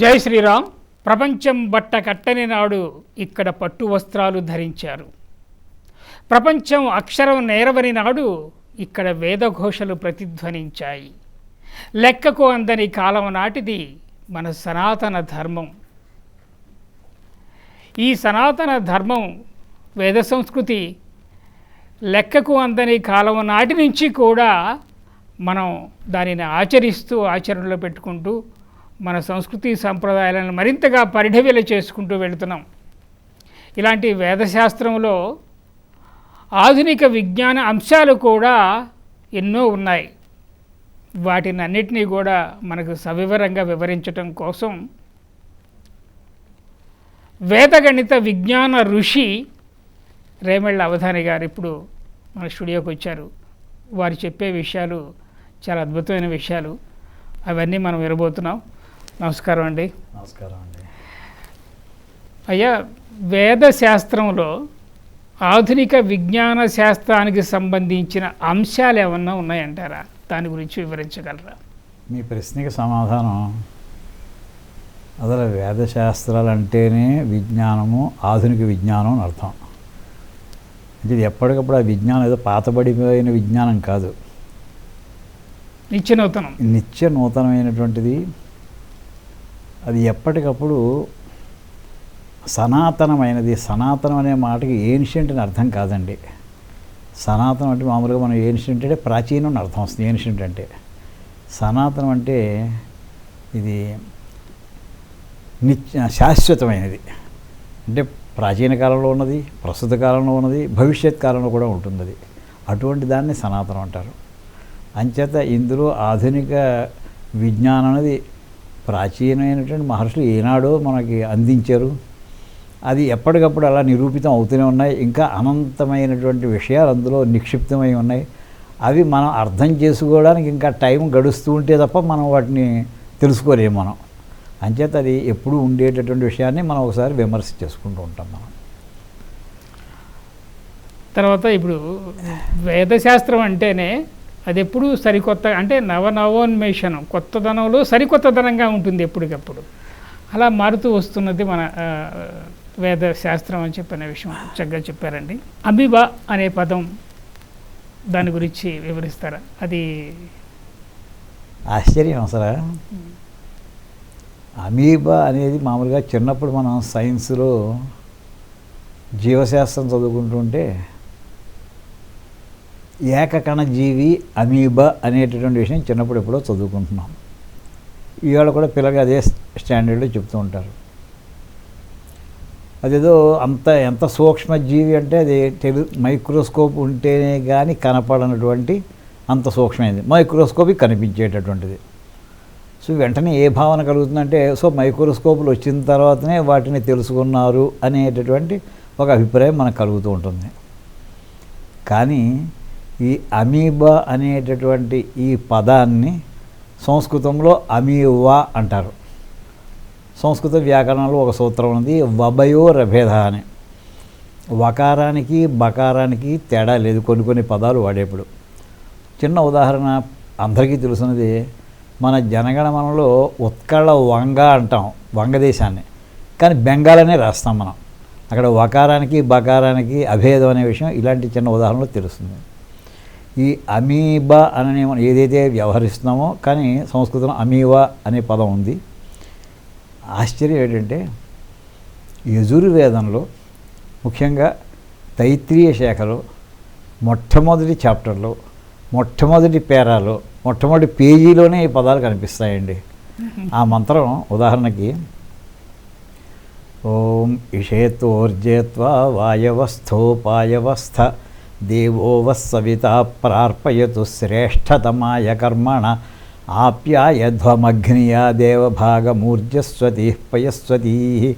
జై శ్రీరామ్. ప్రపంచం బట్ట కట్టని నాడు ఇక్కడ పట్టు వస్త్రాలు ధరించారు. ప్రపంచం అక్షరం నేరవని నాడు ఇక్కడ వేదఘోషలు ప్రతిధ్వనించాయి. లెక్కకు అందని కాలం నాటిది మన సనాతన ధర్మం. ఈ సనాతన ధర్మం వేద సంస్కృతి లెక్కకు అందని కాలం నాటి నుంచి కూడా మనం దానిని ఆచరిస్తూ ఆచరణలో పెట్టుకుంటూ మన సంస్కృతి సంప్రదాయాలను మరింతగా పరిఢవిల చేసుకుంటూ వెళుతున్నాం. ఇలాంటి వేదశాస్త్రంలో ఆధునిక విజ్ఞాన అంశాలు కూడా ఎన్నో ఉన్నాయి. వాటిని అన్నిటినీ కూడా మనకు సవివరంగా వివరించటం కోసం వేదగణిత విజ్ఞాన ఋషి రేమళ్ళ అవధాని గారు ఇప్పుడు మన స్టూడియోకి వచ్చారు. వారు చెప్పే విషయాలు చాలా అద్భుతమైన విషయాలు. అవన్నీ మనం వినబోతున్నాం. నమస్కారం అండి. నమస్కారం అండి. అయ్యా వేద శాస్త్రంలో ఆధునిక విజ్ఞాన శాస్త్రానికి సంబంధించిన అంశాలు ఏమన్నా ఉన్నాయంటారా? దాని గురించి వివరించగలరా? మీ ప్రశ్నకి సమాధానం అసలు వేదశాస్త్రాలు అంటేనే విజ్ఞానము ఆధునిక విజ్ఞానం అని అర్థం. అంటే ఇది ఎప్పటికప్పుడు ఆ విజ్ఞానం ఏదో పాతబడిపోయిన విజ్ఞానం కాదు. నిత్యనూతనం. నిత్య నూతనమైనటువంటిది అది ఎప్పటికప్పుడు సనాతనమైనది. సనాతనం అనే మాటకి ఏన్షియంట్ అని అర్థం కాదండి. సనాతనం అంటే మామూలుగా మనం ఏన్షియంట్ అంటే ప్రాచీనం అని అర్థం వస్తుంది. ఏన్షియంట్ అంటే సనాతనం అంటే ఇది నిత్య శాశ్వతమైనది. అంటే ప్రాచీన కాలంలో ఉన్నది ప్రస్తుత కాలంలో ఉన్నది భవిష్యత్ కాలంలో కూడా ఉంటుంది అది అటువంటి దాన్ని సనాతనం అంటారు. అంచేత ఇందులో ఆధునిక విజ్ఞానం అనేది ప్రాచీనమైనటువంటి మహర్షులు ఏనాడో మనకి అందించారు. అది ఎప్పటికప్పుడు అలా నిరూపితం అవుతూనే ఉన్నాయి. ఇంకా అనంతమైనటువంటి విషయాలు అందులో నిక్షిప్తమై ఉన్నాయి. అవి మనం అర్థం చేసుకోవడానికి ఇంకా టైం గడుస్తూ ఉంటే తప్ప మనం వాటిని తెలుసుకోలేము మనం. అంచేత అది ఎప్పుడు ఉండేటటువంటి విషయాన్ని మనం ఒకసారి విమర్శ చేసుకుంటూ ఉంటాం మనం. తర్వాత ఇప్పుడు వేదశాస్త్రం అంటేనే అది ఎప్పుడు సరికొత్త అంటే నవనవోన్మేషణం కొత్తదనంలో సరికొత్తదనంగా ఉంటుంది ఎప్పటికప్పుడు. అలా మారుతూ వస్తున్నది మన వేద శాస్త్రం అని చెప్పిన విషయం చక్కగా చెప్పారండి. అబిబా అనే పదం దాని గురించి వివరిస్తారా? అది ఆశ్చర్యం అసలు. అమీబా అనేది మామూలుగా చిన్నప్పుడు మనం సైన్స్లో జీవశాస్త్రం చదువుకుంటుంటే ఏకకణ జీవి అమీబా అనేటటువంటి విషయం చిన్నప్పుడు ఎప్పుడో చదువుకుంటున్నాం. ఇవాళ కూడా పిల్లలు అదే స్టాండర్డ్లో చెప్తూ ఉంటారు. అదేదో అంత ఎంత సూక్ష్మజీవి అంటే అది టెలి మైక్రోస్కోప్ ఉంటేనే కానీ కనపడనటువంటి అంత సూక్ష్మైనది మైక్రోస్కోప్ కనిపించేటటువంటిది. సో వెంటనే ఏ భావన కలుగుతుందంటే సో మైక్రోస్కోపులు వచ్చిన తర్వాతనే వాటిని తెలుసుకున్నారు అనేటటువంటి ఒక అభిప్రాయం మనకు కలుగుతూ ఉంటుంది. కానీ ఈ అమీబా అనేటటువంటి ఈ పదాన్ని సంస్కృతంలో అమీవా అంటారు. సంస్కృత వ్యాకరణంలో ఒక సూత్రం ఉంది వబయో రభేద అని. వకారానికి బకారానికి తేడా లేదు కొన్ని కొన్ని పదాలు వాడేప్పుడు. చిన్న ఉదాహరణ అందరికీ తెలుసున్నది మన జనగణమనలో ఉత్కళ వంగ అంటాం వంగదేశాన్ని కానీ బెంగాల్ అనే రాస్తాం మనం. అక్కడ వకారానికి బకారానికి అభేదం అనే విషయం ఇలాంటి చిన్న ఉదాహరణలో తెలుస్తుంది. ఈ అమీబా అని మనం ఏదైతే వ్యవహరిస్తున్నామో కానీ సంస్కృతంలో అమీవా అనే పదం ఉంది. ఆశ్చర్యం ఏంటంటే యజుర్వేదంలో ముఖ్యంగా తైత్రీయ శాఖలో మొట్టమొదటి చాప్టర్లో మొట్టమొదటి పేరాలో మొట్టమొదటి పేజీలోనే ఈ పదాలు కనిపిస్తాయండి. ఆ మంత్రం ఉదాహరణకి ఓం ఇషేతోర్జేత్వా వాయవస్థోపాయవస్థ దేవో వస్సవిత ప్రార్పయతు శ్రేష్టతమాయ కర్మణ ఆప్యాయధ్వమగ్నియా దేవభాగమూర్జస్వతి పయస్వతీ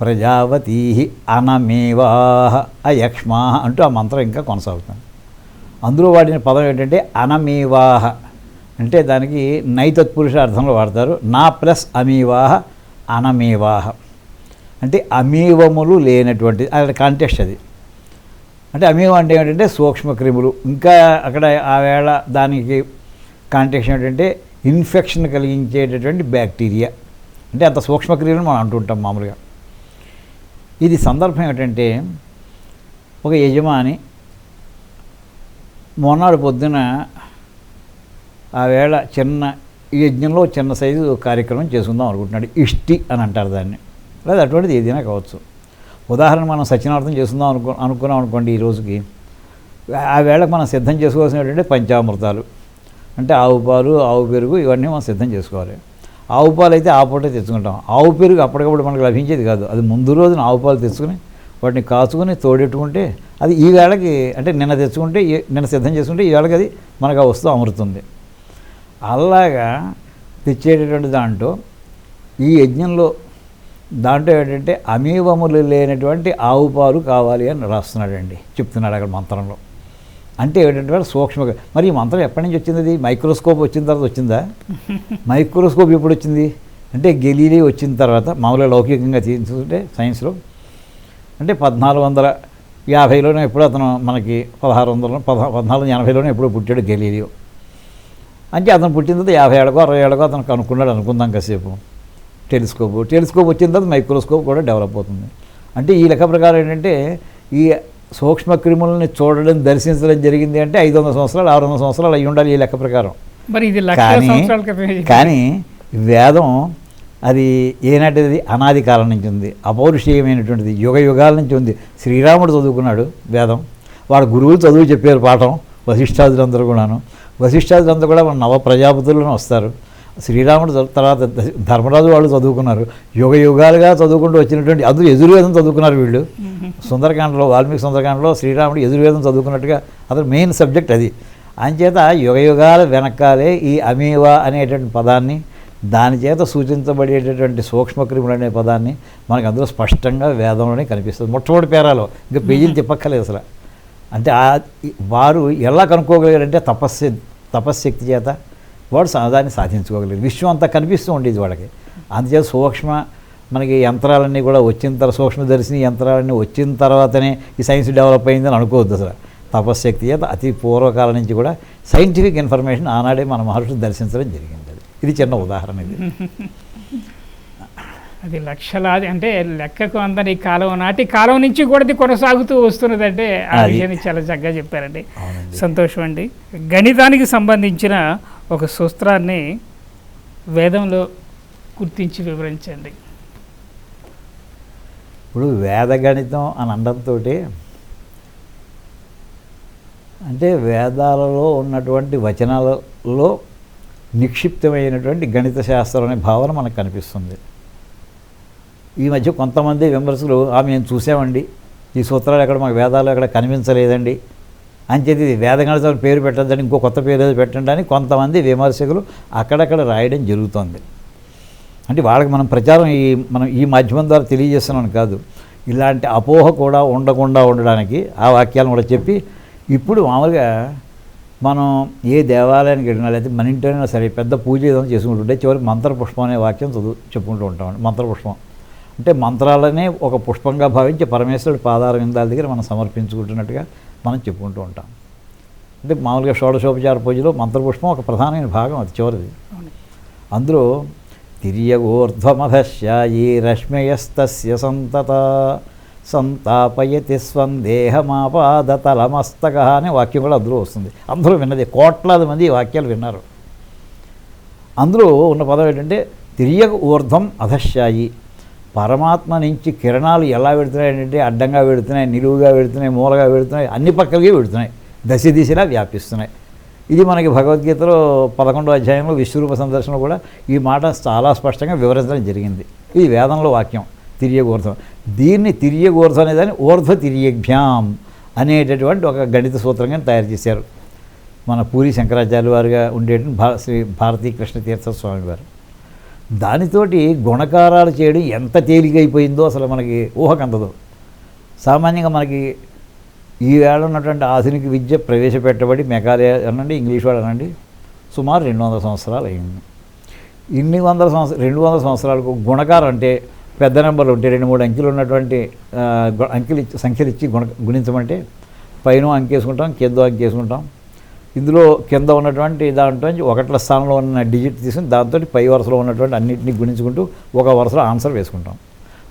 ప్రజావతీ అనమేవాహ అయక్ష్మా అంటూ ఆ మంత్రం ఇంకా కొనసాగుతుంది. అందులో వాడిన పదం ఏంటంటే అనమేవాహ అంటే దానికి నైతత్పురుష అర్థంలో వాడతారు నా ప్లస్ అమీవాహ అనమేవాహ అంటే అమీవములు లేనటువంటి అది కాంటెక్స్ట్ అది. అంటే అమీవ అంటే ఏంటంటే సూక్ష్మ క్రిములు. ఇంకా అక్కడ ఆ వేళ దానికి కాంటెక్స్ట్ ఏంటంటే ఇన్ఫెక్షన్ కలిగించేటటువంటి బ్యాక్టీరియా అంటే అంత సూక్ష్మక్రియలు మనం అంటుంటాం మామూలుగా. ఇది సందర్భం ఏమిటంటే ఒక యజమాని మొన్నటి పొద్దున ఆ వేళ చిన్న ఈ యజ్ఞంలో చిన్న సైజు కార్యక్రమం చేసుకుందాం అనుకుంటున్నాడు. ఇష్టి అని అంటారు దాన్ని. లేదా అటువంటిది ఏదైనా కావచ్చు. ఉదాహరణ మనం సత్యనార్థం చేసుకుందాం అనుకో అనుకున్నాం అనుకోండి ఈ రోజుకి. ఆ వేళకు మనం సిద్ధం చేసుకోవాల్సినటువంటి పంచామృతాలు. అంటే ఆవు పాలు ఆవు పెరుగు ఇవన్నీ మనం సిద్ధం చేసుకోవాలి. ఆవు పాలు అయితే ఆ పూటే తెచ్చుకుంటాం. ఆవు పెరుగు అప్పటికప్పుడు మనకు లభించేది కాదు. అది ముందు రోజున ఆవు పాలు తెచ్చుకుని వాటిని కాచుకుని తోడెట్టుకుంటే అది ఈ వేళకి అంటే నిన్న తెచ్చుకుంటే నిన్న సిద్ధం చేసుకుంటే ఈ వేళకి అది మనకు ఆ వస్తువు అమరుతుంది. అలాగా తెచ్చేటటువంటి దాంట్లో ఈ యజ్ఞంలో దాంట్లో ఏంటంటే అమీవములు లేనటువంటి ఆవు పాలు కావాలి అని రాస్తున్నాడండి. చెప్తున్నాడు అక్కడ మంత్రంలో. అంటే ఏంటంటే సూక్ష్మగా మరి ఈ మంత్రం ఎప్పటి నుంచి వచ్చింది అది మైక్రోస్కోప్ వచ్చిన తర్వాత వచ్చిందా? మైక్రోస్కోప్ ఎప్పుడు వచ్చింది? అంటే గెలీలీ వచ్చిన తర్వాత మామూలుగా లౌకికంగా తీసుకుంటే సైన్స్లో. అంటే పద్నాలుగు వందల యాభైలోనే ఎప్పుడు అతను మనకి పదహారు వందల పద్నాలుగు ఎనభైలోనే ఎప్పుడు పుట్టాడు గెలీలియో. అంటే అతను పుట్టిన తర్వాత యాభై ఏళ్ళకో అరవై ఏళ్ళకో అతను కనుక్కున్నాడు అనుకుందాం కాసేపు. టెలిస్కోప్ టెలిస్కోప్ వచ్చిన తర్వాత మైక్రోస్కోప్ కూడా డెవలప్ అవుతుంది. అంటే ఈ లెక్క ప్రకారం ఏంటంటే ఈ సూక్ష్మ క్రిములని చూడడం దర్శించడం జరిగింది అంటే ఐదు వందల సంవత్సరాలు ఆరు వందల సంవత్సరాలు అయి ఉండాలి ఈ లెక్క ప్రకారం. మరి ఇది కానీ కానీ వేదం అది ఏనాటిది అనాది కాలం నుంచి ఉంది. అపౌరుషీయమైనటువంటిది యుగ యుగాల నుంచి ఉంది. శ్రీరాముడు చదువుకున్నాడు వేదం. వాడు గురువులు చదువు చెప్పారు పాఠం వశిష్ఠాదులందరూ కూడాను. వశిష్ఠాదులందరూ కూడా మన నవ ప్రజాపతులను వస్తారు. శ్రీరాముడు తర్వాత ధర్మరాజు వాళ్ళు చదువుకున్నారు. యుగ యుగాలుగా చదువుకుంటూ వచ్చినటువంటి అందరూ ఎదురువేదం చదువుకున్నారు వీళ్ళు. సుందరకాండలో వాల్మీకి సుందరకాండలో శ్రీరాముడు ఎదుర్వేదం చదువుకున్నట్టుగా అతను మెయిన్ సబ్జెక్ట్ అది. అంచేత యుగ యుగాల వెనకాలే ఈ అమీవా అనేటువంటి పదాన్ని దాని చేత సూచించబడేటటువంటి సూక్ష్మక్రిములు అనే పదాన్ని మనకు అందులో స్పష్టంగా వేదంలోనే కనిపిస్తుంది. మొట్టమొదటి పేరాలో. ఇంకా పేజీలు తిప్పక్కలేదు అసలు. అంటే వారు ఎలా కనుక్కోగలిగారంటే తపస్సు తపశ్శక్తి చేత వాడు సా- దాన్ని సాధించుకోగలిగారు విశ్వం అంతా కనిపిస్తూ ఉండేది వాళ్ళకి. అందుచేత సూక్ష్మ మనకి యంత్రాలన్నీ కూడా వచ్చిన తర్వాత సూక్ష్మదర్శిని యంత్రాలన్నీ వచ్చిన తర్వాతనే ఈ సైన్స్ డెవలప్ అయిందని అనుకోవద్దు అసలు. తపశ్శక్తి చేత అతి పూర్వకాలం నుంచి కూడా సైంటిఫిక్ ఇన్ఫర్మేషన్ ఆనాడే మన మహర్షులు దర్శించడం జరిగింది అది. ఇది చిన్న ఉదాహరణ ఇది. అది లక్షలాది అంటే లెక్కకు అందని కాలం నాటి కాలం నుంచి కూడా ఇది కొనసాగుతూ వస్తున్నదంటే ఆ. విషయాన్ని చాలా చక్కగా చెప్పారండి. సంతోషం అండి. గణితానికి సంబంధించిన ఒక సూత్రాన్ని వేదంలో గుర్తించి వివరించండి. ఇప్పుడు వేదగణితం అని అనడంతో అంటే వేదాలలో ఉన్నటువంటి వచనాలలో నిక్షిప్తమైనటువంటి గణిత శాస్త్రం అనే భావన మనకు కనిపిస్తుంది. ఈ మధ్య కొంతమంది విమర్శలు ఆ మేము చూసామండి. ఈ సూత్రాలు ఎక్కడ మాకు వేదాలు ఎక్కడ కనిపించలేదండి. అంచేది వేదగణితం పేరు పెట్టద్దని ఇంకో కొత్త పేరు ఏదో పెట్టండి అని కొంతమంది విమర్శకులు అక్కడక్కడ రాయడం జరుగుతోంది. అంటే వాళ్ళకి మనం ప్రచారం ఈ మనం ఈ మాధ్యమం ద్వారా తెలియజేస్తున్నాను కాదు. ఇలాంటి అపోహ కూడా ఉండకుండా ఉండడానికి ఆ వాక్యాలను కూడా చెప్పి ఇప్పుడు మామూలుగా మనం ఏ దేవాలయానికి వెళ్ళినా లేకపోతే మన ఇంట్లోనైనా సరే పెద్ద పూజ ఏదైనా చేసుకుంటుంటే చివరికి మంత్రపుష్పం అనే వాక్యం చదువు చెప్పుకుంటూ ఉంటామండి మంత్రపుష్పం అంటే మంత్రాలనే ఒక పుష్పంగా భావించి పరమేశ్వరుడు పాదార విందాల దగ్గర మనం సమర్పించుకుంటున్నట్టుగా మనం చెప్పుకుంటూ ఉంటాం. అంటే మామూలుగా షోడశోపచార పూజలో మంత్రపుష్పం ఒక ప్రధానమైన భాగం అది చివరిది. అందులో తిర్యగోర్ధ్వమధశ్యాయీ రశ్మయస్తస్య సంతత సంతాపయతి స్వందేహమాపాదతలమస్తక అనే వాక్యం కూడా అందులో వస్తుంది. అందరూ విన్నది కోట్లాది మంది ఈ వాక్యాలు విన్నారు. అందులో ఉన్న పదం ఏంటంటే తిరియగ ఊర్ధ్వం అధశ్యాయి. పరమాత్మ నుంచి కిరణాలు ఎలా పెడుతున్నాయంటే అడ్డంగా పెడుతున్నాయి నిలువుగా పెడుతున్నాయి మూలగా పెడుతున్నాయి అన్ని పక్కలకి పెడుతున్నాయి దశ దిశలా వ్యాపిస్తున్నాయి. ఇది మనకి భగవద్గీతలో పదకొండో అధ్యాయంలో విశ్వరూప సందర్శనలో కూడా ఈ మాట చాలా స్పష్టంగా వివరించడం జరిగింది. ఇది వేదంలో వాక్యం తిరియగూర్ధం. దీన్ని తిరియగూర్ధం అనేదాన్ని ఊర్ధ్వ తిరియభ్యాం అనేటటువంటి ఒక గణిత సూత్రంగా తయారు చేశారు. మన పూరి శంకరాచార్య వారుగా ఉండేటువంటి భా శ్రీ భారతీ కృష్ణ తీర్థ స్వామి వారు. దానితోటి గుణకారాలు చేయడం ఎంత తేలికైపోయిందో అసలు మనకి ఊహకందదు. సామాన్యంగా మనకి ఈ ఉన్నటువంటి ఆధునిక విద్య ప్రవేశపెట్టబడి మెకాలే అనండి ఇంగ్లీష్ వాడు అనండి సుమారు రెండు వందల సంవత్సరాలు అయింది ఇన్ని వందల సంవత్సరం రెండు వందల సంవత్సరాలకు గుణకారం అంటే పెద్ద నెంబర్లు ఉంటే రెండు మూడు అంకెలు ఉన్నటువంటి గు- అంకెలు ఇచ్చి సంఖ్యలు ఇచ్చి గుణ గుణించమంటే పైన అంకేసుకుంటాం కింద అంకేసుకుంటాం ఇందులో కింద ఉన్నటువంటి దాంట్లో నుంచి ఒకట్ల స్థానంలో ఉన్న డిజిట్ తీసుకుని దాంతో పై వరుసలో ఉన్నటువంటి అన్నింటినీ గుణించుకుంటూ ఒక వరుసలో ఆన్సర్ వేసుకుంటాం.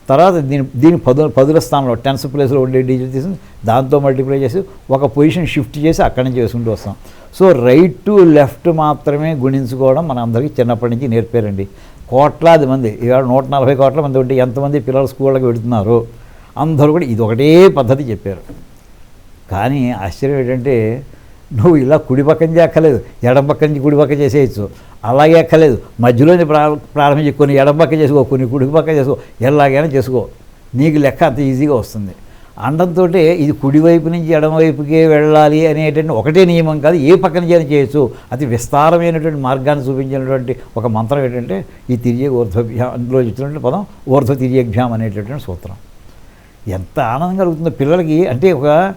తర్వాత దీని దీని పదు పదుల స్థానంలో టెన్స్ ప్లేస్లో ఉండే డిజిట్ తీసుకుని దాంతో మల్టిప్లై చేసి ఒక పొజిషన్ షిఫ్ట్ చేసి అక్కడి నుంచి వేసుకుంటూ వస్తాం. సో రైట్ టు లెఫ్ట్ మాత్రమే గుణించుకోవడం మన అందరికీ చిన్నప్పటి నుంచి నేర్పారండి. కోట్లాది మంది ఇవాళ నూట నలభై కోట్ల మంది ఉంటే ఎంతమంది పిల్లలు స్కూళ్ళకి వెళుతున్నారు? అందరూ కూడా ఇది ఒకటే పద్ధతి చెప్పారు. కానీ ఆశ్చర్యం ఏంటంటే నువ్వు ఇలా కుడి పక్కన చేయక్కర్లేదు ఎడం పక్క నుంచి కుడి పక్క చేసేయచ్చు. అలాగే ఎక్కలేదు మధ్యలోనే ప్రా ప్రారంభించి కొన్ని ఎడం పక్క చేసుకో కొన్ని కుడి పక్క చేసుకో ఎలాగైనా చేసుకో. నీకు లెక్క అంత ఈజీగా వస్తుంది. అండంతో ఇది కుడివైపు నుంచి ఎడమవైపుకే వెళ్ళాలి అనేటువంటి ఒకటే నియమం కాదు ఏ పక్కన చేయని చేయొచ్చు. అతి విస్తారమైనటువంటి మార్గాన్ని చూపించినటువంటి ఒక మంత్రం ఏంటంటే ఈ తిరిగే ఊర్ధ్వభ్యాం అందులో చెప్తున్నటువంటి పదం ఊర్ధ్వ తిరిగేభ్యాం అనేటటువంటి సూత్రం. ఎంత ఆనందం కలుగుతుందో పిల్లలకి అంటే ఒక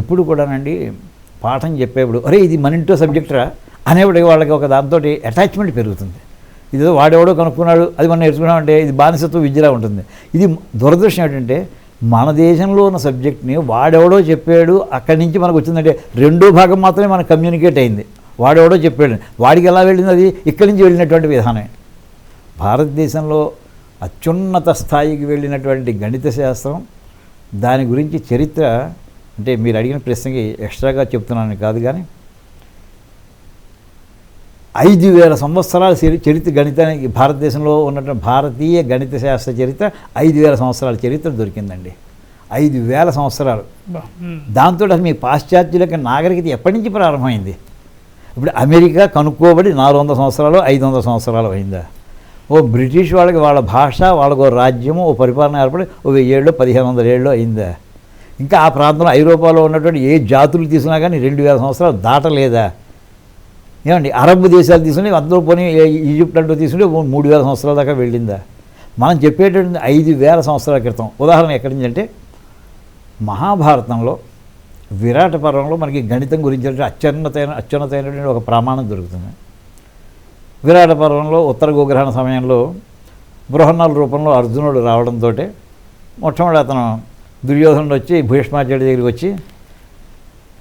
ఎప్పుడు కూడానండి పాఠం చెప్పేప్పుడు అరే ఇది మన ఇంట్లో సబ్జెక్టురా అనేప్పుడు వాళ్ళకి ఒక దాంతో అటాచ్మెంట్ పెరుగుతుంది. ఇది వాడెవడో కనుక్కున్నాడు అది మనం నేర్చుకున్నామంటే ఇది బానిసత్వ విద్యలా ఉంటుంది. ఇది దురదృష్టం ఏంటంటే మన దేశంలో ఉన్న సబ్జెక్ట్ని వాడెవడో చెప్పాడు అక్కడి నుంచి మనకు వచ్చిందంటే రెండో భాగం మాత్రమే మనకు కమ్యూనికేట్ అయింది. వాడెవడో చెప్పాడు. వాడికి ఎలా వెళ్ళింది అది? ఇక్కడి నుంచి వెళ్ళినటువంటి విధానమే. భారతదేశంలో అత్యున్నత స్థాయికి వెళ్ళినటువంటి గణిత శాస్త్రం దాని గురించి చరిత్ర అంటే మీరు అడిగిన ప్రశ్నకి ఎక్స్ట్రాగా చెప్తున్నాను కాదు కానీ ఐదు వేల సంవత్సరాల చరి- చరిత్ర గణితానికి భారతదేశంలో ఉన్నటువంటి భారతీయ గణిత శాస్త్ర చరిత్ర ఐదు వేల సంవత్సరాల చరిత్ర దొరికిందండి. ఐదు వేల సంవత్సరాలు. దాంతో అసలు మీ పాశ్చాత్యుల యొక్క నాగరికత ఎప్పటి నుంచి ప్రారంభమైంది? ఇప్పుడు అమెరికా కనుక్కోబడి నాలుగు వందల సంవత్సరాలు ఐదు వందల సంవత్సరాలు అయిందా? ఓ బ్రిటిష్ వాళ్ళకి వాళ్ళ భాష వాళ్ళకు ఓ రాజ్యము ఓ పరిపాలన ఏర్పడి ఓ వెయ్యేళ్ళు పదిహేను వందల ఏళ్ళు అయిందా? ఇంకా ఆ ప్రాంతంలో ఐరోపాలో ఉన్నటువంటి ఏ జాతులు తీసినా కానీ రెండు వేల సంవత్సరాలు దాటలేదా? ఏమండి అరబ్ దేశాలు తీసుకుని అందులో పోనీ ఈజిప్ట్ అంటూ తీసుకుంటే మూడు వేల సంవత్సరాల దాకా వెళ్ళిందా? మనం చెప్పేటటువంటి ఐదు వేల సంవత్సరాల క్రితం ఉదాహరణ ఎక్కడి నుంచి అంటే మహాభారతంలో విరాట పర్వంలో మనకి గణితం గురించి అత్యున్నతైన అత్యున్నతైనటువంటి ఒక ప్రమాణం దొరుకుతుంది. విరాట పర్వంలో ఉత్తర గోగ్రహణ సమయంలో బృహన్నాల రూపంలో అర్జునుడు రావడంతో మొట్టమొదటి అతను దుర్యోధనుడు వచ్చి భీష్మాచార్య దగ్గరికి వచ్చి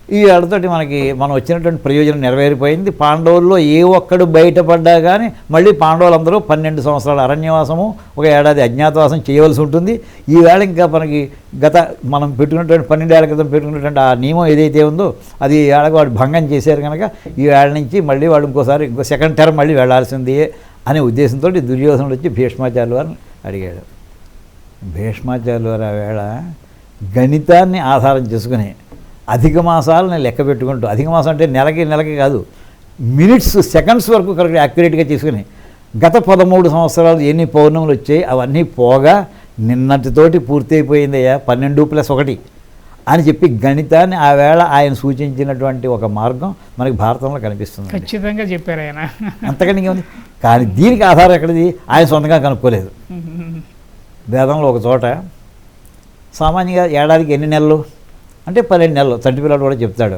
ఈ ఆడతోటి మనకి మనం వచ్చినటువంటి ప్రయోజనం నెరవేరిపోయింది. పాండవుల్లో ఏ ఒక్కడు బయటపడ్డా కానీ మళ్ళీ పాండవులందరూ పన్నెండు సంవత్సరాల అరణ్యవాసము ఒక ఏడాది అజ్ఞాతవాసం చేయవలసి ఉంటుంది. ఈవేళ ఇంకా మనకి గత మనం పెట్టుకున్నటువంటి పన్నెండేళ్ళ క్రితం పెట్టుకున్నటువంటి ఆ నియమం ఏదైతే ఉందో అది ఈ ఏళ్ళకి వాడు భంగం చేశారు కనుక ఈ ఏళ్ళ నుంచి మళ్ళీ వాడు ఇంకోసారి ఇంకో సెకండ్ టర్మ్ మళ్ళీ వెళ్ళాల్సిందే అనే ఉద్దేశంతో దుర్యోధనుడు వచ్చి భీష్మాచార్యులు వారిని అడిగాడు. భీష్మాచార్యులు వారు ఆ వేళ గణితాన్ని ఆధారం చేసుకుని అధిక మాసాలను లెక్క పెట్టుకుంటూ అధిక మాసం అంటే నెలకి నెలకి కాదు మినిట్స్ సెకండ్స్ వరకు కరెక్ట్ యాక్యురేట్గా తీసుకుని గత పదమూడు సంవత్సరాలు ఎన్ని పౌర్ణములు వచ్చాయి అవన్నీ పోగా నిన్నటితోటి పూర్తయిపోయిందయ్యా పన్నెండు ప్లస్ ఒకటి అని చెప్పి గణితాన్ని ఆ వేళ ఆయన సూచించినటువంటి ఒక మార్గం మనకి భారతంలో కనిపిస్తుంది. ఖచ్చితంగా చెప్పారు ఆయన. అంతకంటే ఇంకేముంది కానీ దీనికి ఆధారం ఎక్కడిది? ఆయన సొంతంగా కనుక్కోలేదు. వేదంలో ఒక చోట సామాన్యంగా ఏడాదికి ఎన్ని నెలలు? అంటే పన్నెండు నెలలు. తండ్రి పిల్లడు కూడా చెప్తాడు.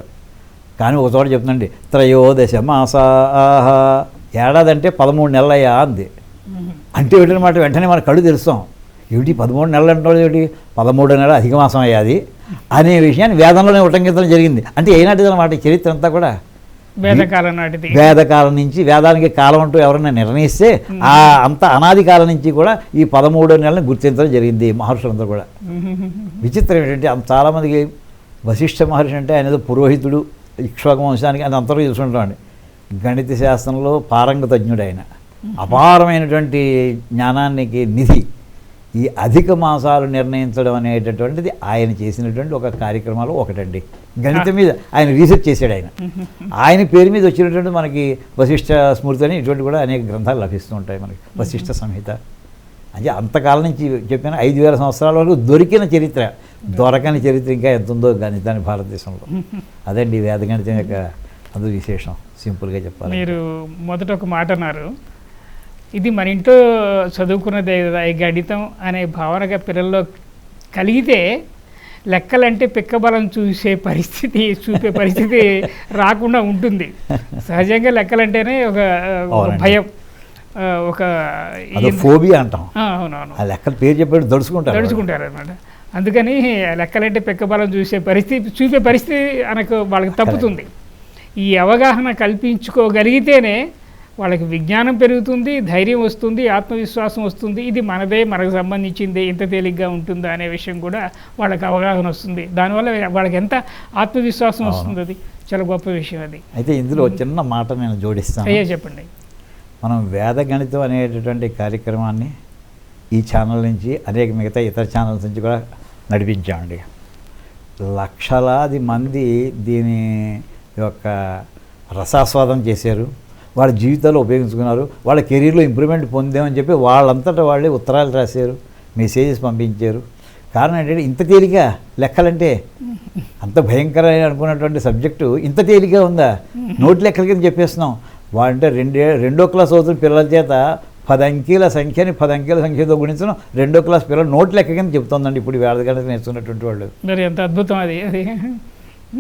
కానీ ఒక చోట చెప్తుందండి త్రయోదశ మాసాహ. ఏడాది అంటే పదమూడు నెలలయ్యా అంది. అంటే ఏమిటనమాట వెంటనే మన కళ్ళు తెలుస్తాం ఏమిటి పదమూడు నెలలు అంటే ఏమిటి? పదమూడు నెలలు అధిక మాసం అయ్యాది అనే విషయాన్ని వేదంలోనే ఉటంకించడం జరిగింది. అంటే ఏనాటిది అనమాట ఈ చరిత్ర అంతా కూడా? వేదకాలం నాటిది. వేదకాలం నుంచి వేదానికి కాలం అంటూ ఎవరైనా నిర్ణయిస్తే ఆ అంత అనాది కాలం నుంచి కూడా ఈ పదమూడో నెలని గుర్తించడం జరిగింది మహర్షులంతా కూడా. విచిత్రం ఏంటంటే అంత చాలామందికి వశిష్ఠ మహర్షి అంటే ఆయన ఏదో పురోహితుడు ఇక్ష్వాకు వంశానికి అది అంతలో చూసుకుంటామండి గణిత శాస్త్రంలో పారంగతజ్ఞుడు ఆయన. అపారమైనటువంటి జ్ఞానానికి నిధి. ఈ అధిక మాసాలు నిర్ణయించడం అనేటటువంటిది ఆయన చేసినటువంటి ఒక కార్యక్రమాలు ఒకటండి. గణితం మీద ఆయన రీసెర్చ్ చేశాడు ఆయన. ఆయన పేరు మీద వచ్చినటువంటి మనకి వశిష్ఠ స్మృతి అని ఇటువంటి కూడా అనేక గ్రంథాలు లభిస్తూ ఉంటాయి మనకి. వశిష్ఠ సంహిత. అంటే అంతకాలం నుంచి చెప్పిన ఐదు వేల సంవత్సరాల వరకు దొరికిన చరిత్ర. దొరకని చరిత్ర ఇంకా ఎంత ఉందో గణితాన్ని భారతదేశంలో. అదండి వేద గణితం యొక్క అది విశేషం. సింపుల్గా చెప్పాలి మీరు మొదట ఒక మాట అన్నారు. ఇది మన ఇంట్లో చదువుకున్నదే కదా ఈ గణితం అనే భావనగా పిల్లల్లో కలిగితే లెక్కలంటే పిక్కబలం చూసే పరిస్థితి చూపే పరిస్థితి రాకుండా ఉంటుంది. సహజంగా లెక్కలంటేనే ఒక. భయం ఒక ఫోబియా అంటాం. అవునవును. ఆ లెక్కల పేరు చెప్పాడు దడుచుకుంటారు తడుచుకుంటారు అనమాట అందుకని లెక్కలంటే పిక్కబలం చూసే పరిస్థితి చూపే పరిస్థితి అనకు వాళ్ళకి తప్పుతుంది. ఈ అవగాహన కల్పించుకోగలిగితేనే వాళ్ళకి విజ్ఞానం పెరుగుతుంది ధైర్యం వస్తుంది ఆత్మవిశ్వాసం వస్తుంది. ఇది మనదే మనకు సంబంధించింది ఇంత తేలిగ్గా ఉంటుందా అనే విషయం కూడా వాళ్ళకి అవగాహన వస్తుంది. దానివల్ల వాళ్ళకి ఎంత ఆత్మవిశ్వాసం. వస్తుంది అది చాలా గొప్ప విషయం అది. అయితే ఇందులో చిన్న మాట నేను జోడిస్తాను. అయ్యే చెప్పండి. మనం వేద గణితం అనేటటువంటి కార్యక్రమాన్ని ఈ ఛానల్ నుంచి అనేక మిగతా ఇతర ఛానల్స్ నుంచి కూడా నడిపించామండి. లక్షలాది మంది దీని యొక్క రసాస్వాదం చేశారు. వాళ్ళ జీవితాల్లో ఉపయోగించుకున్నారు వాళ్ళ కెరీర్లో ఇంప్రూవ్మెంట్ పొందామని చెప్పి వాళ్ళంతటా వాళ్ళే ఉత్తరాలు రాశారు మెసేజెస్ పంపించారు. కారణం ఏంటంటే ఇంత తేలిక లెక్కలంటే అంత భయంకరమైన అనుకున్నటువంటి సబ్జెక్టు ఇంత తేలిక ఉందా? నోటి లెక్కల కింద చెప్పేస్తున్నాం. వాళ్ళంటే రెండే రెండో క్లాస్ అవుతున్న పిల్లల చేత పది సంఖ్యని పది అంకెల సంఖ్యతో గుణించడం రెండో క్లాస్ పిల్లలు నోటి లెక్క కింద చెప్తుందండి ఇప్పుడు వేద నేర్చుకున్నటువంటి వాళ్ళు. మరి ఎంత అద్భుతం అది అది.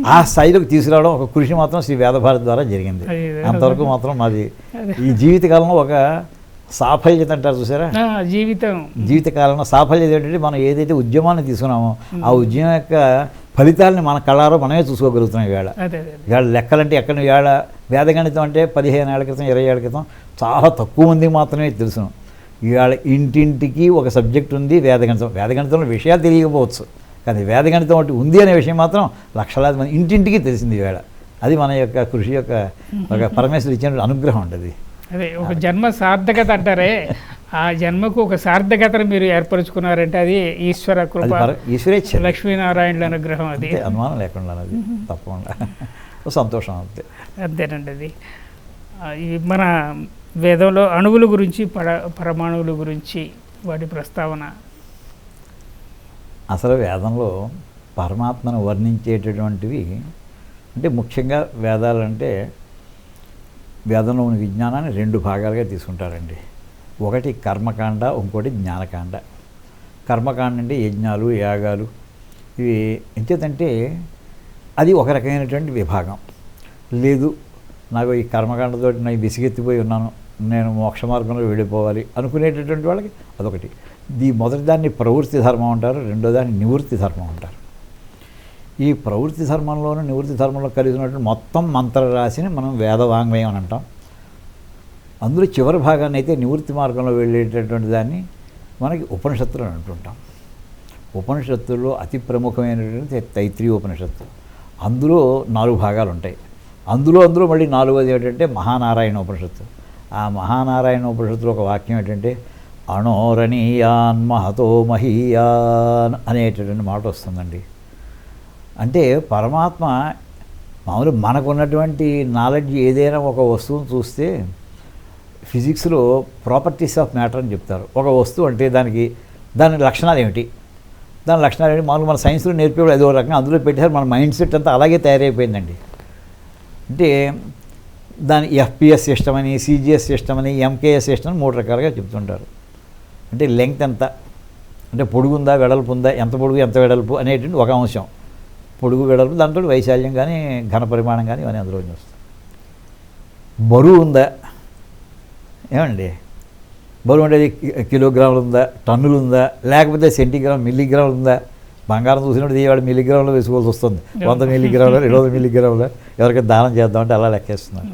ఆ స్థాయిలోకి తీసుకురావడం ఒక కృషి మాత్రం శ్రీ వేదభారతి ద్వారా జరిగింది. అంతవరకు మాత్రం మాది. ఈ జీవితకాలంలో ఒక సాఫల్యత అంటారు చూసారా? జీవితం. జీవితకాలంలో సాఫల్యత ఏంటంటే మనం ఏదైతే ఉద్యమాన్ని తీసుకున్నామో ఆ ఉద్యమం యొక్క ఫలితాలని మన కళ్ళారో మనమే చూసుకోగలుగుతున్నాం ఇవాళ. ఇవాళ లెక్కలంటే ఎక్కడ ఇవాళ వేదగణితం అంటే పదిహేను ఏళ్ళ క్రితం ఇరవై ఏళ్ళ క్రితం చాలా తక్కువ మందికి మాత్రమే తెలుసును. ఇవాళ ఇంటింటికి ఒక సబ్జెక్ట్ ఉంది వేదగణితం వేదగణితంలో విషయాలు తెలియకపోవచ్చు. కానీ వేదగణితం ఒకటి ఉంది అనే విషయం మాత్రం లక్షలాది మంది ఇంటింటికి తెలిసింది ఇవాళ అది మన యొక్క కృషి యొక్క ఒక పరమేశ్వరు ఇచ్చిన అనుగ్రహం ఉంటుంది అదే. ఒక జన్మ సార్థకత అంటారే. ఆ జన్మకు ఒక సార్థకతను మీరు ఏర్పరచుకున్నారంటే అది ఈశ్వర కృప ఈశ్వరేచ్ఛ లక్ష్మీనారాయణుల అనుగ్రహం అది. అనుమానం లేకుండా అది తప్పకుండా. సంతోషం అంతే. అంతేనండి అది. మన వేదంలో అణువుల గురించి పర పరమాణువుల గురించి వాటి ప్రస్తావన అసలు వేదంలో పరమాత్మను వర్ణించేటటువంటివి అంటే ముఖ్యంగా వేదాలంటే వేదంలో ఉన్న విజ్ఞానాన్ని రెండు భాగాలుగా తీసుకుంటారండి. ఒకటి కర్మకాండ ఇంకోటి జ్ఞానకాండ. కర్మకాండ అంటే యజ్ఞాలు యాగాలు. ఇవి ఎంతేదంటే అది ఒక రకమైనటువంటి విభాగం. లేదు నాకు ఈ కర్మకాండతో నేను విసిగెత్తిపోయి ఉన్నాను నేను మోక్ష మార్గంలో వెళ్ళిపోవాలి అనుకునేటటువంటి వాళ్ళకి అదొకటి. ఈ మొదటిదాన్ని ప్రవృత్తి ధర్మం అంటారు రెండో దాన్ని నివృత్తి ధర్మం అంటారు. ఈ ప్రవృత్తి ధర్మంలోనూ నివృత్తి ధర్మంలో కలిగి ఉన్నటువంటి మొత్తం మంత్రరాశిని మనం వేదవాంగ్మయం అని అంటాం. అందులో చివరి భాగాన్ని అయితే నివృత్తి మార్గంలో వెళ్ళేటటువంటి దాన్ని మనకి ఉపనిషత్తులు అని అంటుంటాం. ఉపనిషత్తుల్లో అతి ప్రముఖమైనటువంటి తైత్రీ ఉపనిషత్తు. అందులో నాలుగు భాగాలు ఉంటాయి. అందులో అందులో మళ్ళీ నాలుగోది ఏంటంటే మహానారాయణ ఉపనిషత్తు. ఆ మహానారాయణ ఉపనిషత్తులో ఒక వాక్యం ఏంటంటే అణోరణీయాన్ మహతో మహీయాన్ అనేటటువంటి మాట వస్తుందండి. అంటే పరమాత్మ మామూలు మనకున్నటువంటి నాలెడ్జ్ ఏదైనా ఒక వస్తువును చూస్తే ఫిజిక్స్లో ప్రాపర్టీస్ ఆఫ్ మ్యాటర్ అని చెప్తారు. ఒక వస్తువు అంటే దానికి దాని లక్షణాలు ఏమిటి? దాని లక్షణాలు ఏమిటి? మామూలు మన సైన్స్లో నేర్పేవాడు ఏదో రకంగా అందులో పెట్టారు మన మైండ్ సెట్ అంతా అలాగే తయారైపోయిందండి. అంటే దాని ఎఫ్పిఎస్ సిస్టమ్ అని సిజిఎస్ సిస్టమ్ అని ఎంకేఎస్ సిస్టమ్ అని మూడు రకాలుగా చెప్తుంటారు. అంటే లెంగ్త్ ఎంత? అంటే పొడుగు ఉందా వెడల్పు ఉందా ఎంత పొడుగు ఎంత వెడల్పు అనేటువంటి ఒక అంశం. పొడుగు వెడల్పు దాంతో వైశాల్యం కానీ ఘన పరిమాణం కానీ ఇవన్నీ అందులో వస్తాయి. బరువు ఉందా? ఏమండి? బరువు అంటే కిలోగ్రాములు ఉందా? టన్నులు ఉందా? లేకపోతే సెంటీగ్రామ్ మిల్లీగ్రాములు ఉందా? బంగారం చూసినప్పుడు ఇవాళ మిల్లీగ్రాములు వేసుకోవాల్సి వస్తుంది. వంద మిల్లీగ్రాములు రెండు వందల మిల్లీగ్రాములు ఎవరికైనా దానం చేద్దామంటే అలా లెక్కేస్తున్నారు.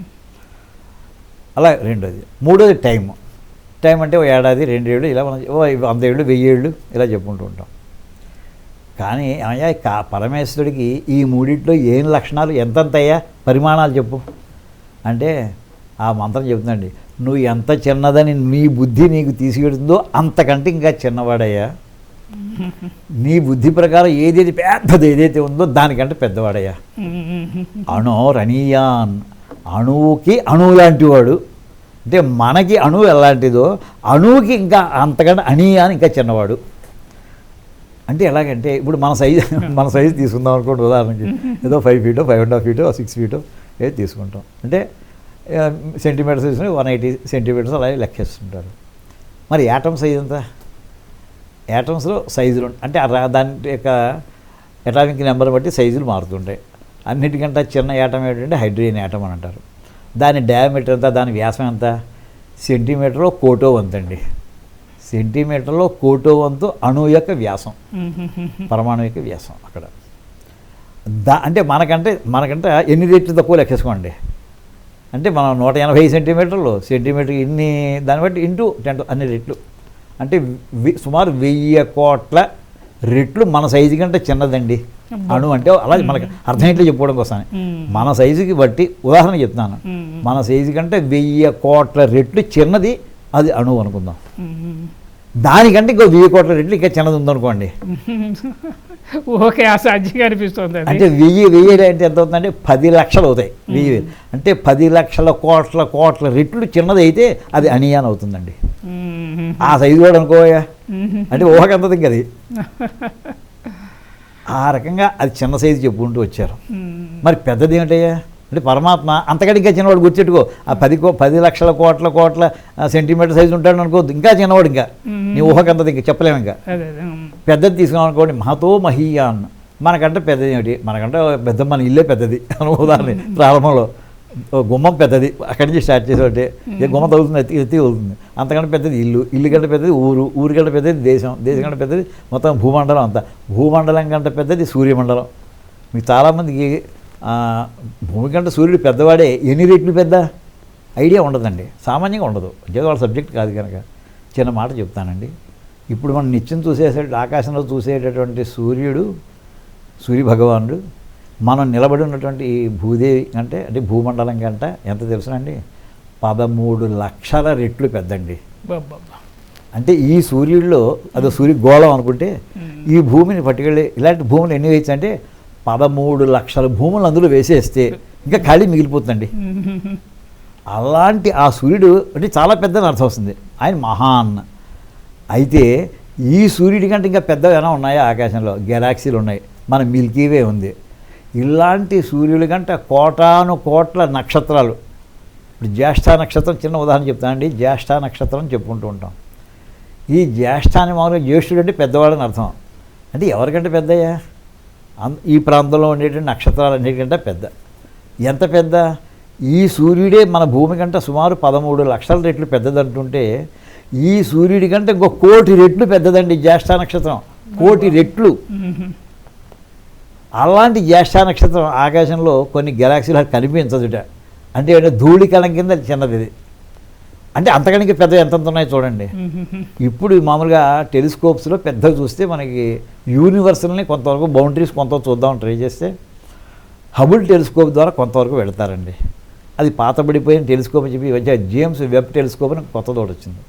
అలా రెండోది. మూడోది టైం టైం అంటే ఓ ఏడాది రెండేళ్ళు ఇలా మనం ఓ వంద ఏళ్ళు వెయ్యి ఏళ్ళు ఇలా చెప్పుకుంటూ ఉంటాం. కానీ అయ్యా కా పరమేశ్వరుడికి ఈ మూడిట్లో ఏం లక్షణాలు ఎంతంతయ్యా? పరిమాణాలు చెప్పు. అంటే ఆ మంత్రం చెప్తుందండి నువ్వు ఎంత చిన్నదని నీ బుద్ధి నీకు తీసుకెడుతుందో అంతకంటే ఇంకా చిన్నవాడయ్యా. నీ బుద్ధి ప్రకారం ఏదైతే పెద్దది ఏదైతే ఉందో దానికంటే పెద్దవాడయ్యా. అణు రణీయాన్ అణువుకి అణువు లాంటి వాడు అంటే మనకి అణువు ఎలాంటిదో అణువుకి ఇంకా అంతకంటే అని ఇంకా చిన్నవాడు. అంటే ఎలాగంటే ఇప్పుడు మన సైజు మన సైజు తీసుకుందాం అనుకోండి ఉదాహరణకి ఏదో ఫైవ్ ఫీటో ఫైవ్ అండ్ హాఫ్ ఫీటో సిక్స్ ఫీటో ఏది తీసుకుంటాం. అంటే సెంటీమీటర్స్ తీసుకుని వన్ ఎయిటీ సెంటీమీటర్స్ అలాగే లెక్కేస్తుంటారు. మరి యాటమ్ సైజ్ ఎంత? యాటమ్స్లో సైజులు అంటే దాని యొక్క అటామిక్ నెంబర్ బట్టి సైజులు మారుతుంటాయి. అన్నిటికంటే చిన్న యాటం ఏంటంటే హైడ్రోజన్ యాటం అని అంటారు. దాని డయామీటర్ ఎంత దాని వ్యాసం ఎంత? సెంటీమీటర్లో కోటో వంతండి సెంటీమీటర్లో కోటో వంతు అణువు యొక్క వ్యాసం. పరమాణు యొక్క వ్యాసం అక్కడ. దా అంటే మనకంటే మనకంటే ఎన్ని రెట్లు తక్కువ లెక్కేసుకోండి. అంటే మనం నూట ఎనభై సెంటీమీటర్లు సెంటీమీటర్ ఇన్ని దాన్ని బట్టి ఇంటూ టెన్ అన్ని రెట్లు అంటే సుమారు వెయ్యి కోట్ల రెట్లు మన సైజు కంటే చిన్నదండి అణు అంటే అలా మనకి అర్థమయ్యేట్లు చెప్పుకోవడం కోసం మ్మ్. మన సైజుకి బట్టి ఉదాహరణ చెప్తున్నాను. మన సైజు కంటే వెయ్యి కోట్ల రెట్లు చిన్నది అది అణువు అనుకుందాం. దానికంటే ఇంకో వెయ్యి కోట్ల రెట్లు ఇంకా చిన్నది ఉందనుకోండి. ఓకే అసాధ్యంగా అనిపిస్తుంది అంటే వెయ్యి వెయ్యి అంటే ఎంత అవుతుందంటే పది లక్షలు అవుతాయి. వెయ్యి వేలు. అంటే పది లక్షల కోట్ల కోట్ల రెట్లు చిన్నది అయితే అది అనియాన్ అవుతుందండి. ఆ సైజు కూడా అనుకోయా. అంటే ఊహకంతది ఇంక అది ఆ రకంగా అది చిన్న సైజు చెప్పుకుంటూ వచ్చారు. మరి పెద్దది ఏమిటయ్యా? అంటే పరమాత్మ అంతకంటే ఇంకా చిన్నవాడు గుర్తెట్టుకో ఆ పది కో పది లక్షల కోట్ల కోట్ల సెంటీమీటర్ సైజు ఉంటాడు అనుకోవద్దు ఇంకా చిన్నవాడు ఇంకా. నీ ఊహకంతది ఇంకా చెప్పలేము ఇంకా. పెద్దది తీసుకున్నాం అనుకోండి మహతో మహీయాన్ మనకంటే పెద్దది ఏమిటి? మనకంటే పెద్ద మన ఇల్లే పెద్దది. అని ఉదాహరణ ప్రారంభంలో. గుమ్మం పెద్దది అక్కడి నుంచి స్టార్ట్ చేసేవాటే ఏ గుమ్మం తగ్గుతుంది ఎత్తి ఎత్తి వెళ్తుంది అంతకంటే పెద్దది ఇల్లు. ఇల్లు కంటే పెద్దది ఊరు. ఊరి కంటే పెద్దది దేశం. దేశం కంటే పెద్దది మొత్తం భూమండలం అంతా. భూమండలం కంటే పెద్దది సూర్యమండలం. మీకు చాలామందికి భూమి కంటే సూర్యుడు పెద్దవాడే ఎన్ని రెట్లు పెద్ద? ఐడియా ఉండదండి. సామాన్యంగా ఉండదు. ఉద్యోగ వాళ్ళ సబ్జెక్ట్ కాదు కనుక. చిన్న మాట చెప్తానండి. ఇప్పుడు మనం నిత్యం చూసేసే ఆకాశంలో చూసేటటువంటి సూర్యుడు సూర్య భగవానుడు మనం నిలబడి ఉన్నటువంటి ఈ భూదేవి అంటే అంటే భూమండలం కంట ఎంత తెలుసునండి? పదమూడు లక్షల రెట్లు పెద్దండి. అంటే ఈ సూర్యుడిలో అదో సూర్య గోళం అనుకుంటే. ఈ భూమిని పట్టుకెళ్ళి ఇలాంటి భూములు ఎన్ని వేయచ్చు అంటే పదమూడు లక్షల భూములు అందులో వేసేస్తే ఇంకా ఖాళీ మిగిలిపోతుందండి. అలాంటి ఆ సూర్యుడు అంటే చాలా పెద్దని అర్థం వస్తుంది. ఆయన మహాన్. అయితే ఈ సూర్యుడి కంటే ఇంకా పెద్దవి ఏమైనా ఉన్నాయా ఆకాశంలో? గెలాక్సీలు ఉన్నాయి. మన మిల్కీవే ఉంది. ఇలాంటి సూర్యుడి కంటే కోటాను కోట్ల నక్షత్రాలు. ఇప్పుడు జ్యేష్ఠ నక్షత్రం చిన్న ఉదాహరణ చెప్తానండి జ్యేష్ఠ నక్షత్రం చెప్పుకుంటూ ఉంటాం. ఈ జ్యేష్ఠ మామూలుగా జ్యేష్ఠుడు అంటే పెద్దవాడని అర్థం. అంటే ఎవరికంటే పెద్దయ్యా? ఈ ప్రాంతంలో ఉండేటువంటి నక్షత్రాలు అన్నిటికంటే పెద్ద. ఎంత పెద్ద? ఈ సూర్యుడే మన భూమి కంటే సుమారు పదమూడు లక్షల రెట్లు పెద్దదంటుంటే ఈ సూర్యుడి కంటే ఇంకో కోటి రెట్లు పెద్దదండి జ్యేష్ఠ నక్షత్రం. కోటి రెట్లు. అలాంటి జ్యేష్ఠ నక్షత్రం ఆకాశంలో కొన్ని గెలాక్సీలు కనిపించదుట. అంటే ఏంటంటే ధూళి కింద చిన్నది ఇది అంటే అంతకనికి పెద్ద ఎంతంత ఉన్నాయో చూడండి. ఇప్పుడు మామూలుగా టెలిస్కోప్స్లో పెద్దగా చూస్తే మనకి యూనివర్సల్ని కొంతవరకు బౌండరీస్ కొంతవరకు చూద్దాం ట్రై చేస్తే హబుల్ టెలిస్కోప్ ద్వారా కొంతవరకు వెళతారండి అది పాతబడిపోయిన టెలిస్కోప్ అని చెప్పి వచ్చే జేమ్స్ వెబ్ టెలిస్కోప్ అని కొత్తది ఒకటి వచ్చింది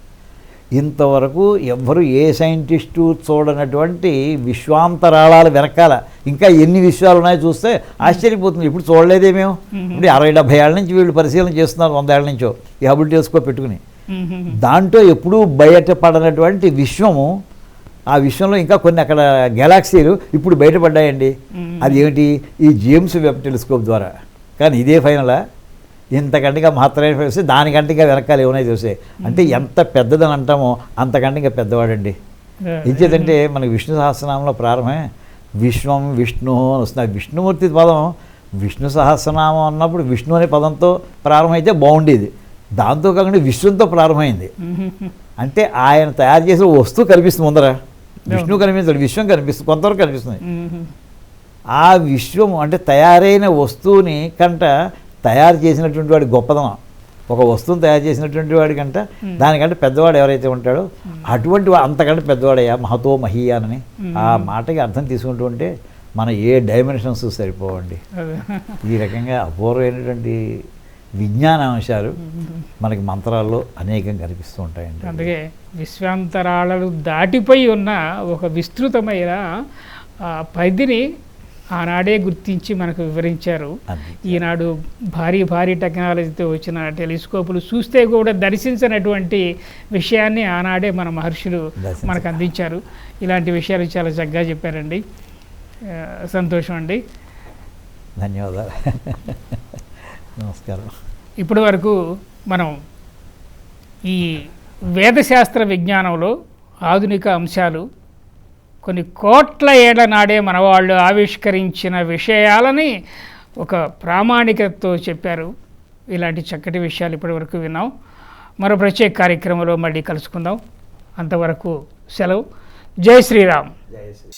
ఇంతవరకు ఎవ్వరు ఏ సైంటిస్టు చూడనటువంటి విశ్వాంతరాళాల వెనకాల ఇంకా ఎన్ని విశ్వాలు ఉన్నాయో చూస్తే ఆశ్చర్యపోతుంది ఇప్పుడు చూడలేదేమేమో ఇప్పుడు అరవై డెబ్బై ఏళ్ళ నుంచి వీళ్ళు పరిశీలన చేస్తున్నారు వంద ఏళ్ళ నుంచో ఈ హబుల్ టెలిస్కోప్ పెట్టుకుని. మ్మ్. దాంట్లో ఎప్పుడూ బయటపడనటువంటి విశ్వము ఆ విశ్వంలో ఇంకా కొన్ని అక్కడ గెలాక్సీలు ఇప్పుడు బయటపడ్డాయండి. మ్మ్. అది ఏమిటి ఈ జేమ్స్ వెబ్ టెలిస్కోప్ ద్వారా. కానీ ఇదే ఫైనలా? ఇంతకంటే మాత్రమే దానికంటే ఇంకా వెనకాల ఏమైనా చూసే. అంటే ఎంత పెద్దదని అంటామో అంతకంటే ఇంకా పెద్దవాడండి. ఇచ్చేదంటే మనకి విష్ణు సహస్రనామంలో ప్రారంభమే. విశ్వం విష్ణు అని వస్తుంది. విష్ణుమూర్తి పదం విష్ణు సహస్రనామం అన్నప్పుడు విష్ణు అనే పదంతో ప్రారంభమైతే బాగుండేది. దాంతో కాకుండా విశ్వంతో ప్రారంభమైంది. అంటే ఆయన తయారు చేసిన వస్తువు కనిపిస్తుంది ముందర. విష్ణు కనిపించదు విశ్వం కనిపిస్తుంది కొంతవరకు కనిపిస్తుంది. ఆ విశ్వం అంటే తయారైన వస్తువుని కంట తయారు చేసినటువంటి వాడి గొప్పదనం ఒక వస్తువుని తయారు చేసినటువంటి వాడి కంట దానికంటే పెద్దవాడు ఎవరైతే ఉంటాడో అటువంటి అంతకంటే పెద్దవాడయ్యా మహతో మహీయానని. ఆ మాటకి అర్థం తీసుకుంటూ ఉంటే మన ఏ డైమెన్షన్స్ సరిపోవండి. ఈ రకంగా అపూర్వమైనటువంటి విజ్ఞాన అంశాలు మనకి మంత్రాల్లో అనేకం కనిపిస్తూ ఉంటాయండి. అందుకే విశ్వాంతరాళలు దాటిపోయి ఉన్న ఒక విస్తృతమైన పరిధిని ఆనాడే గుర్తించి మనకు వివరించారు. ఈనాడు భారీ భారీ టెక్నాలజీతో వచ్చిన టెలిస్కోపులు చూస్తే కూడా దర్శించినటువంటి విషయాన్ని ఆనాడే మన మహర్షులు మనకు అందించారు. ఇలాంటి విషయాలు చాలా చక్కగా చెప్పారండి. సంతోషం అండి. ధన్యవాదాలు. నమస్కారం. ఇప్పటి వరకు మనం ఈ వేదశాస్త్ర విజ్ఞానంలో ఆధునిక అంశాలు కొన్ని కోట్ల ఏళ్ళ నాడే మన వాళ్ళు ఆవిష్కరించిన విషయాలని ఒక ప్రామాణికతతో చెప్పారు. ఇలాంటి చక్కటి విషయాలు ఇప్పటివరకు విన్నాం. మరో ప్రత్యేక కార్యక్రమంలో మళ్ళీ కలుసుకుందాం. అంతవరకు సెలవు. జై శ్రీరామ్. జై శ్రీ